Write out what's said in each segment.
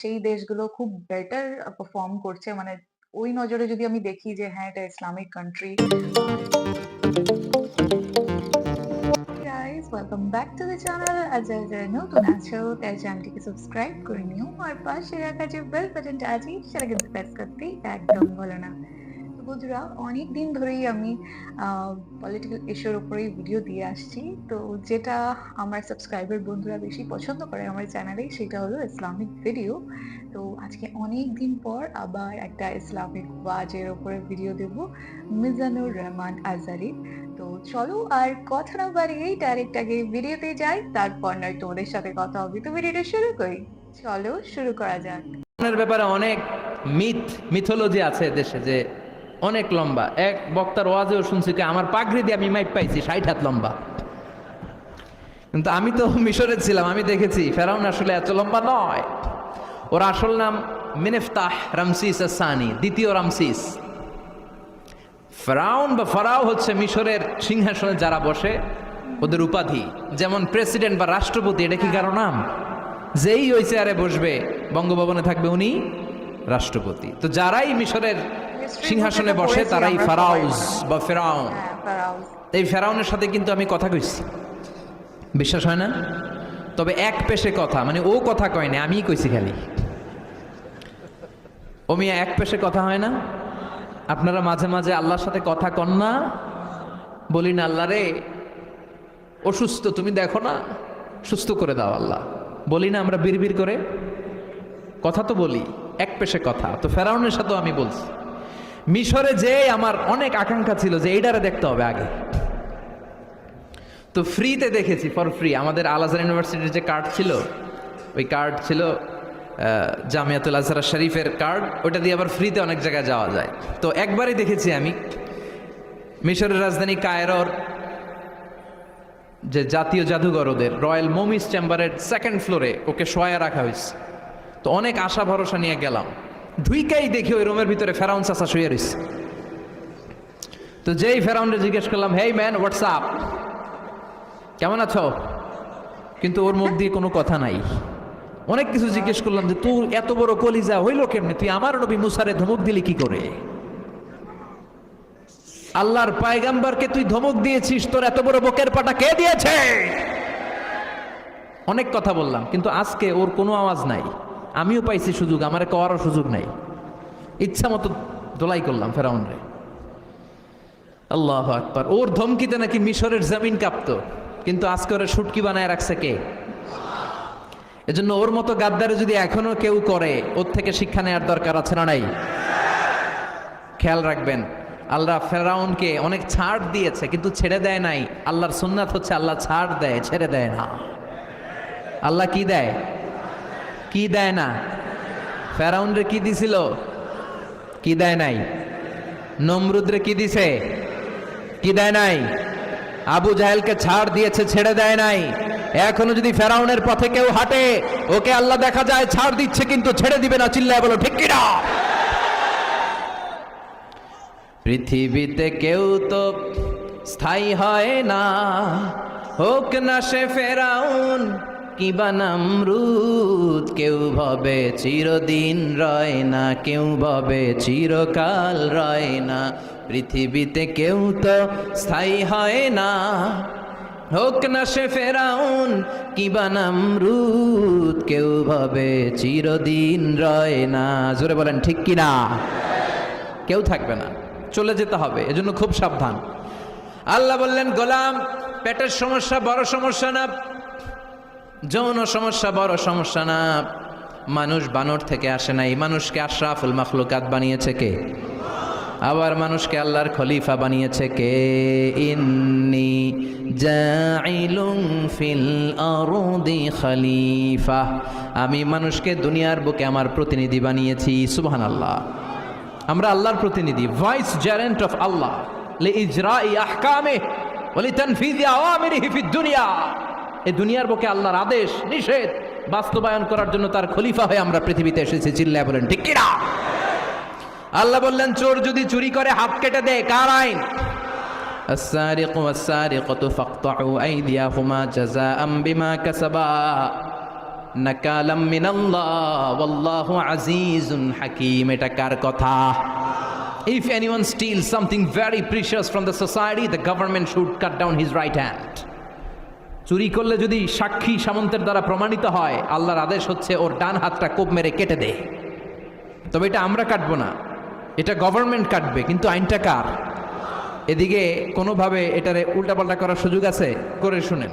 সেই দেশগুলো খুব বেটার পারফর্ম করছে। মানে ওই নজরে যদি আমি দেখি যে হ্যাঁ এটা Islamic country welcome back to the channel আজ যারা নতুন আছো তাই চ্যানেলটিকে সাবস্ক্রাইব করে নিও আর পাশে রাখা যে বেল বাটনটা আছে প্রেস করতে একদম না বন্ধুরা অনেক দিন ধরেই আমি পলিটিক্যাল ইস্যুর উপরেই ভিডিও দিয়ে আসছি। তো যেটা আমার সাবস্ক্রাইবার বন্ধুরা বেশি পছন্দ করে আমার চ্যানেলে সেটা হলো ইসলামিক ভিডিও তো আজকে অনেক দিন পর আবার একটা ইসলামিক ওয়াজের উপরে ভিডিও দেব, মিজানুর রহমান আজারি। তো চলো আর কথা না বাড়িয়েই ডাইরেক্ট আগে ভিডিওতে যাই, তারপর নয় তোমাদের সাথে কথা হবে। তো ভিডিওটা শুরু করি। চলো শুরু করা যাক। ব্যাপারে অনেক মিথ, মিথোলজি আছে দেশে যে অনেক লম্বা। এক বক্তার ওয়াজেও শুনছি কি, আমার পাগড়ি দিয়ে আমি মাইপ পাইছি, ষাট হাত লম্বা। কিন্তু আমি তো মিশরে ছিলাম, আমি দেখেছি, ফেরাউন আসলে এত লম্বা নয়। ওর আসল নাম মিনেফতাহ রামসিস সানি দ্বিতীয় রামসিস। ফেরাউন বা ফরাও হচ্ছে মিশরের সিংহাসনে যারা বসে, ওদের উপাধি। যেমন প্রেসিডেন্ট বা রাষ্ট্রপতি, এটা কি কারও নাম? যেই ওই চেয়ারে বসবে, বঙ্গভবনে থাকবে উনি রাষ্ট্রপতি। তো যারাই মিশরের সিংহাসনে বসে, তারাই ফারাউজ বা ফেরাউন। এই ফেরাউনের সাথে কিন্তু আমি কথা কইছি। বিশ্বাস হয় না? তবে এক পেশে কথা মানে ও কথা কয় না আমিই কইছি খালি। ও মিয়া, এক পেশে কথা হয় না? আপনারা মাঝে মাঝে আল্লাহর সাথে কথা কন না? বলি না, আল্লাহ রে, অসুস্থ, তুমি দেখো না? সুস্থ করে দাও আল্লাহ। বলি না আমরা বিড়বিড় করে? কথা তো বলি। এক পেশে কথা। তো ফেরাউনের সাথেও আমি বলছি, মিশরে যে আমার অনেক আকাঙ্ক্ষা ছিল যে এইটারে দেখতে হবে আগে। তো ফ্রিতে দেখেছি, ফর ফ্রি, আমাদের আল আজহার ইউনিভার্সিটির যে কার্ড ছিল, ওই কার্ড ছিল জামিয়াতুল আজহার শরীফের কার্ড ওটা দিয়ে আবার ফ্রিতে অনেক জায়গায় যাওয়া যায়। তো একবারই দেখেছি আমি, মিশরের রাজধানী কায়রোর যে জাতীয় জাদুঘর ওদের, রয়্যাল মোমিস চেম্বারের সেকেন্ড ফ্লোরে ওকে শোয়া রাখা হয়েছে। তো অনেক আশা ভরসা নিয়ে গেলাম। ধুইকাই দেখি ওই রুমের ভিতরে ফেরাউন চাষা শুয়ে রয়েছে তো যেই ফেরাউনরে জিজ্ঞেস করলাম হেই ম্যান হোয়াটসঅ্যাপ কেমন আছো? কিন্তু ওর মুখ দিয়ে কোনো কথা নাই। অনেক কিছু জিজ্ঞেস করলাম যে তুই এত বড় কলিজা হইল কেমনি? তুই আমার নবী মুসারে ধমক দিলি কি করে? আল্লাহর পায়গাম্বারকে তুই ধমক দিয়েছিস, তোর এত বড় বকের পাটা কে দিয়েছে? অনেক কথা বললাম, কিন্তু আজকে ওর কোনো আওয়াজ নাই। আমিও পাইছি সুযোগ, আমার কওয়ারও সুযোগ নাই। ইচ্ছা মতো দোলাই করলাম ফেরাউন রে আল্লাহ আকবার। ওর ধমকিতে নাকি মিশরের জমিন কাঁপতো, কিন্তু আজকে ওরা শুটকি বানায় রাখছে কে? এজন্য ওর মতো গাদ্দারে যদি এখনও কেউ করে, ওর থেকে শিক্ষা নেওয়ার দরকার আছে না নাই? খেয়াল রাখবেন, আল্লাহ ফেরাউনকে অনেক ছাড় দিয়েছে, কিন্তু ছেড়ে দেয় নাই। আল্লাহর সুন্নাত হচ্ছে আল্লাহ ছাড় দেয়, ছেড়ে দেয় না। আল্লাহ কি দেয়? কি দেয় না? ফেরাউনরে কি দিছিল? কি দেয় নাই? নমরুদ্রে কি দিছে? কি দেয় নাই? আবু জাহেলকে ছাড় দিয়েছে, ছেড়ে দেয় নাই। এখনও যদি ফেরাউনের পথে কেউ হাঁটে, ওকে আল্লাহ দেখা যায়, ছাড় দিচ্ছে কিন্তু ছেড়ে দিবে না, চিল্লায় বলো, ঠিক কিনা? পৃথিবীতে কেউ তো স্থায়ী হয় না। হোক না সে ফেরাউন কিবা নামরুদ? কেউ ভাবে চিরদিন রয় না, কেউ ভাবে চিরকাল রয় না। পৃথিবীতে কেউ তো স্থায়ী হয় না। হোক না সে ফেরাউন কিবা নামরুদ? কেউ ভাবে চিরদিন রয় না। জোরে বলেন, ঠিক কিনা কেউ থাকবে না। চলে যেতে হবে, এজন্য খুব সাবধান। আল্লাহ বললেন, গোলাম, পেটের সমস্যা, বড় সমস্যা না। যৌন সমস্যা, বড় সমস্যা না। মানুষ বানর থেকে আসে নাই। মানুষকে আশরাফুল মাখলুকাত বানিয়েছে কে? আবার মানুষকে আল্লাহর খলিফা বানিয়েছে কে? ইন্নি ফিল খলিফা। আমি মানুষকে দুনিয়ার বুকে আমার প্রতিনিধি বানিয়েছি। সুবহান আল্লাহ আমরা আল্লাহর প্রতিনিধি ভাইস জ্যারেন্ট অফ আল্লাহ লি ইজরাই আহকামে ওলি তানফিজি আওয়ামিরিহি ফিদ দুনিয়া এই দুনিয়ার বুকে আল্লাহর আদেশ নিষেধ বাস্তবায়ন করার জন্য তার খলিফা হয়ে আমরা পৃথিবীতে এসেছি চিল্লায় বলেন ঠিক কিনা আল্লাহ বললেন চোর যদি চুরি করে হাত কেটে দেয় কার আইন السارق والسارقة فاقطعوا أيديهما جزاء بما كسبا নাকালাম মিনাল্লাহ ওয়াল্লাহু আজিজুন হাকিম এটা কার কথা If anyone steals something very precious from the society, the government should cut down his right hand. চুরি করলে যদি সাক্ষী সামন্তের দ্বারা প্রমাণিত হয়, আল্লাহর আদেশ হচ্ছে ওর ডান হাতটা কোপ মেরে কেটে দে। তবে এটা আমরা কাটবো না। এটা গভর্নমেন্ট কাটবে, কিন্তু আইনটা কার? এদিকে কোনোভাবে এটারে উল্টাপাল্টা করার সুযোগ আছে? করে শুনেন।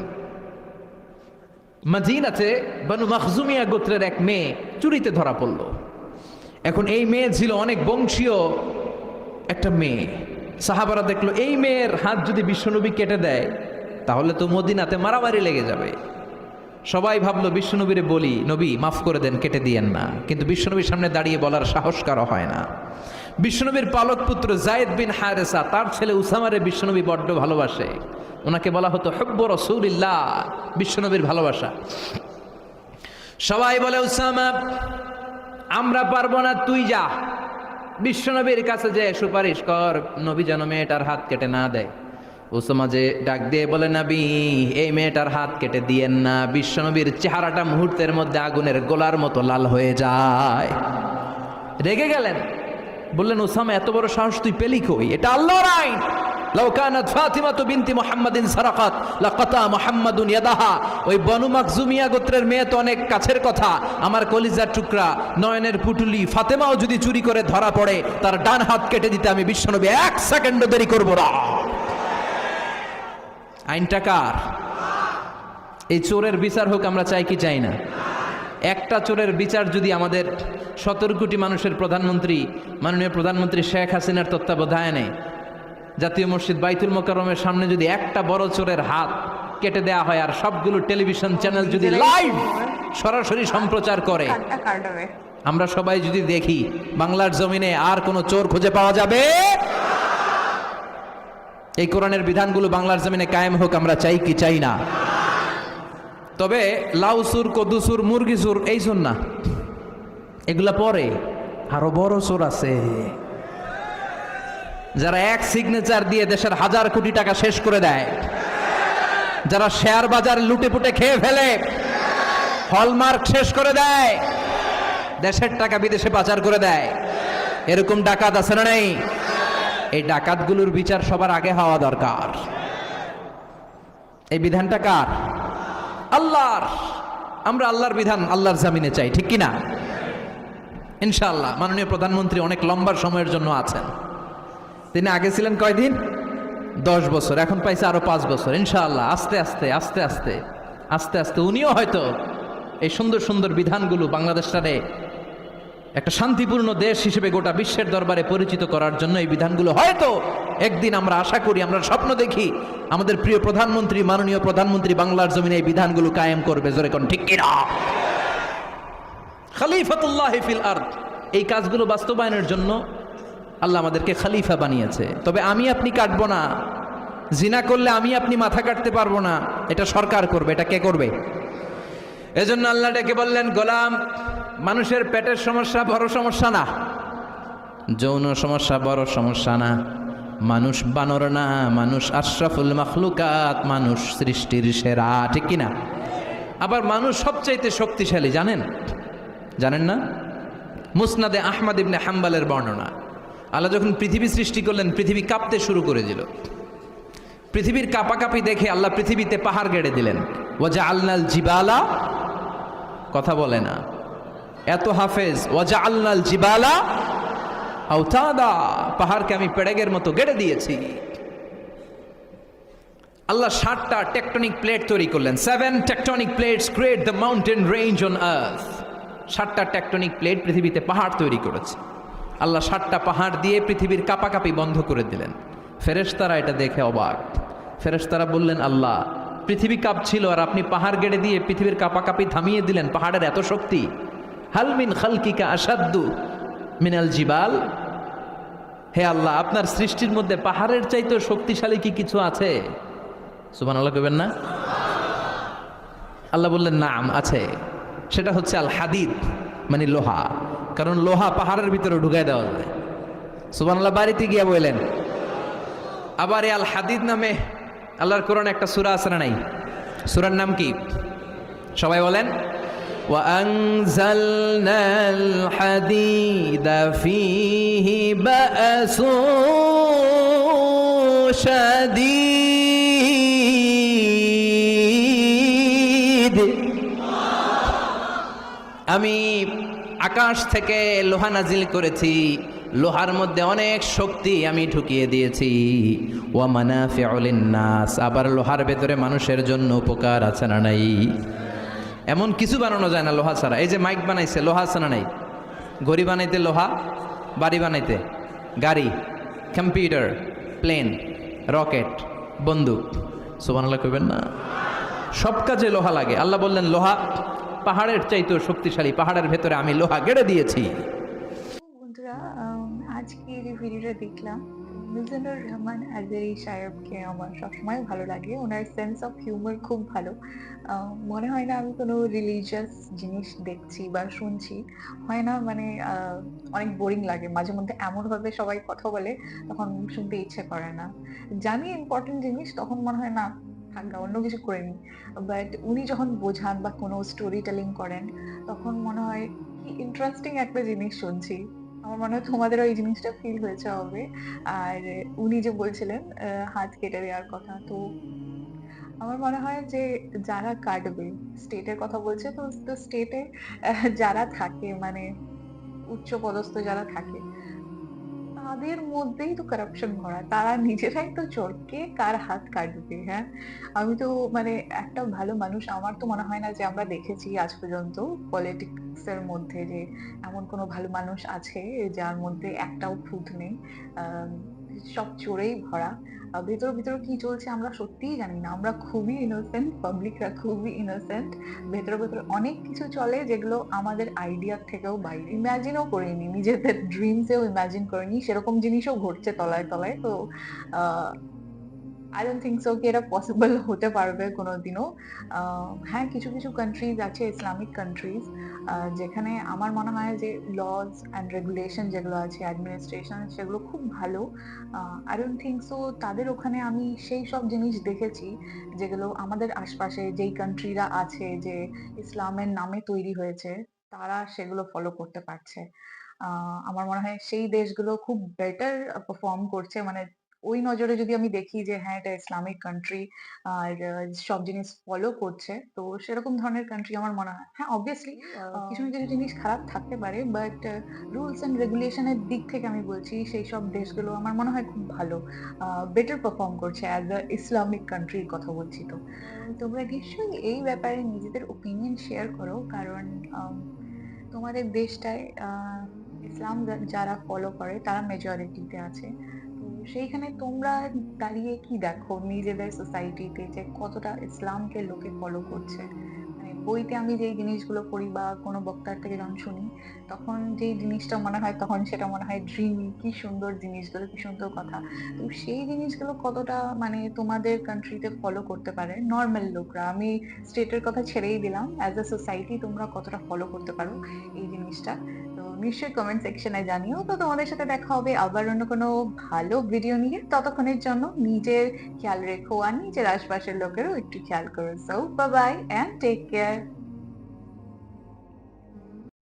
মাজিন আছে বানু মখজুমিয়া গোত্রের এক মেয়ে চুরিতে ধরা পড়ল। এখন এই মেয়ে ছিল অনেক বংশীয় একটা মেয়ে। সাহাবারা দেখল, এই মেয়ের হাত যদি বিশ্বনবী কেটে দেয় তাহলে তো মদিনাতে মারামারি লেগে যাবে। সবাই ভাবলো, বিশ্বনবীরে বলি, নবী, মাফ করে দেন, কেটে দিয়েন না। কিন্তু বিশ্বনবীর সামনে দাঁড়িয়ে বলার সাহস কারও হয় না। বিশ্বনবীর পালক পুত্র জায়েদ বিন হারেসা, তার ছেলে উসামারে বিশ্বনবী বড্ড ভালোবাসে। ওনাকে বলা হতো হব্ব রসুলিল্লাহ, বিশ্বনবীর ভালোবাসা। সবাই বলে, উসামা, আমরা পারব না, তুই যা। বিশ্বনবীর কাছে যে সুপারিশ কর, নবী যেন মেয়েটার হাত কেটে না দেয়। উসামা যে ডাক দিয়ে বলে, নাবি, এই মেয়েটার হাত কেটে দিয়েন না। বিশ্বনবীর চেহারাটা মুহূর্তের মধ্যে আগুনের গোলার মতো লাল হয়ে যায়। রেগে গেলেন। বললেন ওসামা এত বড় সাহস তুই পেলি কই? এটা আল্লাহর আইন। লাউ কানাত ফাতিমাতু বিনতি মুহাম্মাদিন সারাকাত, লাকাতা মুহাম্মাদুন ইয়াদাহা। ওই বনু মাকজুমিয়া গোত্রের মেয়ে তো অনেক কাছের কথা। আমার কলিজার টুকরা, নয়নের পুটুলি, ফাতেমাও যদি চুরি করে ধরা পড়ে, তার ডান হাত কেটে দিতে আমি বিশ্বনবী এক সেকেন্ডও দেরি করব না। আইনটা কার? এই চোরের বিচার হোক আমরা চাই কি চাই না। একটা চোরের বিচার যদি আমাদের সতেরো কোটি মানুষের প্রধানমন্ত্রী মাননীয় প্রধানমন্ত্রী শেখ হাসিনার তত্ত্বাবধানে জাতীয় মসজিদ বাইতুল মোকারমের সামনে যদি একটা বড় চোরের হাত কেটে দেয়া হয় আর সবগুলো টেলিভিশন চ্যানেল যদি লাইভ সরাসরি সম্প্রচার করে আমরা সবাই যদি দেখি বাংলার জমিনে আর কোনো চোর খুঁজে পাওয়া যাবে? এই কোরআনের বিধানগুলো বাংলার জমিনে কায়েম হোক, আমরা চাই কি? চাই না। তবে লাউসুর কদুসুর মুরগিসুর এই সুর না। এগুলা পরে। আরও বড় সুর আছে। যারা এক সিগনেচার দিয়ে দেশের হাজার কোটি টাকা শেষ করে দেয়, যারা শেয়ার বাজার লুটে পুটে খেয়ে ফেলে, হলমার্ক শেষ করে দেয়, দেশের টাকা বিদেশে পাচার করে দেয়, এরকম ডাকাত আছে না নেই? এই ডাকাতগুলোর বিচার সবার আগে হওয়া দরকার। এই বিধানটা কার? আল্লাহর। আমরা আল্লাহর বিধান আল্লাহর জামিনে চাই, ঠিক কিনা? ইনশাআল্লাহ, মাননীয় প্রধানমন্ত্রী অনেক লম্বা সময়ের জন্য আছেন। তিনি আগে ছিলেন কয়দিন? দশ বছর, এখন পাইছে আরও পাঁচ বছর। ইনশাআল্লাহ, আস্তে আস্তে আস্তে আস্তে আস্তে আস্তে। উনিও হয়তো এই সুন্দর সুন্দর বিধানগুলো বাংলাদেশটারে একটা শান্তিপূর্ণ দেশ হিসেবে গোটা বিশ্বের দরবারে পরিচিত করার জন্য এই বিধানগুলো হয়তো একদিন আমরা আশা করি, আমরা স্বপ্ন দেখি, আমাদের প্রিয় প্রধানমন্ত্রী, মাননীয় প্রধানমন্ত্রী বাংলার জমিনে এই বিধানগুলো কায়েম করবে, জোরে কোন ঠিক কিনা? খালিফাতুল্লাহ ফিল আর্থ এই কাজগুলো বাস্তবায়নের জন্য আল্লাহ আমাদেরকে খালিফা বানিয়েছে। তবে আমি আপনি কাটবো না। জিনা করলে আমি আপনি মাথা কাটতে পারব না। এটা সরকার করবে, এটা কে করবে? এজন্য আল্লাহ ডেকে বললেন, গোলাম মানুষের পেটের সমস্যা বড় সমস্যা না। যৌন সমস্যা বড় সমস্যা না। মানুষ বানর না, মানুষ আশরাফুল মখলুকাত, মানুষ সৃষ্টির সেরা, ঠিক কিনা আবার মানুষ সবচাইতে শক্তিশালী, জানেন? জানেন না? মুসনাদে আহমদ ইবনে হাম্বালের বর্ণনা। আল্লাহ যখন পৃথিবী সৃষ্টি করলেন, পৃথিবী কাঁপতে শুরু করে দিল। পৃথিবীর কাপাকাপি দেখে আল্লাহ পৃথিবীতে পাহাড় গেড়ে দিলেন। ওয়াজা আলনাল জিবালা, কথা বলে না। এত হাফেজ ওয়াজা আলনাল জিবালা আউতাদা পাহাড়কে আমি পেড়েগের মতো গেড়ে দিয়েছি। আল্লাহ ষাটটা টেকটনিক প্লেট তৈরি করলেন। Seven tectonic plates create the mountain range on earth ষাটটা টেকটনিক প্লেট পৃথিবীতে পাহাড় তৈরি করেছে। আল্লাহ ষাটটা পাহাড় দিয়ে পৃথিবীর কাপাকাপি বন্ধ করে দিলেন। ফেরেশতারা এটা দেখে অবাক। ফেরেশতারা বললেন, আল্লাহ, পৃথিবী কাঁপছিল আর আপনি পাহাড় গেড়ে দিয়ে পৃথিবীর কাপাকাপি থামিয়ে দিলেন। পাহাড়ের এত শক্তি হালমিন খালকিকা আসাদ্দু মিনাল জিবাল? হে আল্লাহ, আপনার সৃষ্টির মধ্যে পাহাড়ের চাইতে শক্তিশালী কি কিছু আছে? সুবান আল্লাহ কবেন না? আল্লাহ বললেন, নাম আছে। সেটা হচ্ছে আল হাদিদ মানে লোহা। কারণ লোহা পাহাড়ের ভিতরে ঢুকাই দেওয়া যায়। সুবান আল্লাহ বাড়িতে গিয়া বললেন আবার এ আল হাদিদ নামে আল্লাহর কোরআন একটা সুরা আছে না নাই? সুরার নাম কি? সবাই বলেন। وأنزلنا الحديد فيه بأس شديد আমি আকাশ থেকে লোহা নাজিল করেছি লোহার মধ্যে অনেক শক্তি আমি ঢুকিয়ে দিয়েছি ওয়ামানা নাস আবার লোহার ভেতরে মানুষের জন্য উপকার আছে না নাই এমন কিছু বানানো যায় না লোহা ছাড়া। এই যে মাইক বানাইছে লোহা না নাই? ঘড়ি বানাইতে লোহা বাড়ি বানাইতে গাড়ি কম্পিউটার প্লেন রকেট বন্দুক। সোবানাল্লাহ কইবেন না? সব কাজে লোহা লাগে। আল্লাহ বললেন লোহা পাহাড়ের চাইতেও শক্তিশালী। পাহাড়ের ভেতরে আমি লোহা গেড়ে দিয়েছি। বন্ধুরা আম, আজকে যে ভিডিওটা দেখলাম। মিজানুর রহমান আজারি সাহেবকে আমার সবসময় ভালো লাগে। ওনার সেন্স অফ হিউমার খুব ভালো। মনে হয় না আমি কোনো রিলিজিয়াস জিনিস দেখছি বা শুনছি। হয় না মানে অনেক বোরিং লাগে। মাঝে মধ্যে এমনভাবে সবাই কথা বলে, তখন শুনতে ইচ্ছে করে না। জানি ইম্পর্টেন্ট জিনিস, তখন মনে হয় না থাকা অন্য কিছু করে নিই বাট উনি যখন বোঝান বা কোনো স্টোরি টেলিং করেন, তখন মনে হয় কি ইন্টারেস্টিং একটা জিনিস শুনছি। আমার মনে হয় তোমাদেরও ওই জিনিসটা ফিল হয়েছে হবে। আর উনি যে বলছিলেন হাত কেটে দেওয়ার কথা, তো আমার মনে হয় যে যারা কাটবে স্টেটের কথা বলছে, তো তো স্টেটে যারা থাকে মানে উচ্চপদস্থ যারা থাকে তাদের মধ্যেই তো কারাপশন ভরা তারা নিজেরাই তো চোরকে কার হাত কাটবে হ্যাঁ? আমি তো মানে একটা ভালো মানুষ, আমার তো মনে হয় না যে আমরা দেখেছি আজ পর্যন্ত পলিটিক্স এর মধ্যে যে এমন কোনো ভালো মানুষ আছে যার মধ্যে একটাও ফুট নেই। সব চোরেই ভরা। ভেতর ভেতর কি চলছে আমরা সত্যিই জানি না। আমরা খুবই ইনোসেন্ট পাবলিকরা খুবই ইনোসেন্ট ভেতর ভেতর অনেক কিছু চলে যেগুলো আমাদের আইডিয়ার থেকেও বাইরে। ইমাজিনও করিনি নিজেদের ড্রিমসেও ইমাজিন করিনি। সেরকম জিনিসও ঘটছে তলায় তলায়। তো আই ডোন্ট থিঙ্ক সো কি এটা পসিবল হতে পারবে কোনোদিনও। আহ, হ্যাঁ কিছু কিছু কান্ট্রিজ আছে ইসলামিক কান্ট্রিজ যেখানে আমার মনে হয় যে লজ অ্যান্ড রেগুলেশন যেগুলো আছে অ্যাডমিনিস্ট্রেশন সেগুলো খুব ভালো। আই ডোন্ট থিঙ্ক সো তাদের ওখানে আমি সেই সব জিনিস দেখেছি যেগুলো আমাদের আশপাশে যেই কান্ট্রিরা আছে যে ইসলামের নামে তৈরি হয়েছে, তারা সেগুলো ফলো করতে পারছে। আমার মনে হয় সেই দেশগুলো খুব বেটার পারফর্ম করছে মানে ওই নজরে যদি আমি দেখি যে হ্যাঁ এটা ইসলামিক কান্ট্রি আর সব জিনিস ফলো করছে, তো সেরকম ধরনের কান্ট্রি আমার মনে হয়। হ্যাঁ অবভিয়াসলি কিছু না কিছু জিনিস খারাপ থাকতে পারে বাট রুলস এন্ড রেগুলেশনের দিক থেকে আমি বলছি, সেই সব দেশগুলো আমার মনে হয় খুব ভালো বেটার পারফর্ম করছে অ্যাজ আ ইসলামিক কান্ট্রির কথা বলছি তো। তোমরা নিশ্চয়ই এই ব্যাপারে নিজেদের ওপিনিয়ন শেয়ার করো, কারণ তোমাদের দেশটায় ইসলাম যারা ফলো করে, তারা মেজরিটিতে আছে। সেইখানে তোমরা দাঁড়িয়ে কি দেখো? নিজেদের সোসাইটিতে যে কতটা ইসলামকে লোকে ফলো করছে। মানে বইতে আমি যেই জিনিসগুলো পড়ি বা কোনো বক্তার থেকে যখন শুনি, তখন যেই জিনিসটা মনে হয়, তখন সেটা মনে হয় ড্রিমি কি সুন্দর জিনিসগুলো, কি সুন্দর কথা। তো সেই জিনিসগুলো কতটা মানে তোমাদের কান্ট্রিতে ফলো করতে পারে? নর্মাল লোকরা, আমি স্টেটের কথা ছেড়েই দিলাম অ্যাজ আ সোসাইটি তোমরা কতটা ফলো করতে পারো এই জিনিসটা? তো নিশ্চয়ই কমেন্ট সেকশনে জানিও। তো তোমাদের সাথে দেখা হবে আবার অন্য কোনো ভালো ভিডিও নিয়ে। ততক্ষণের জন্য নিজের খেয়াল রেখো আর নিজের আশপাশের লোকেরও একটু খেয়াল করো। So bye and take care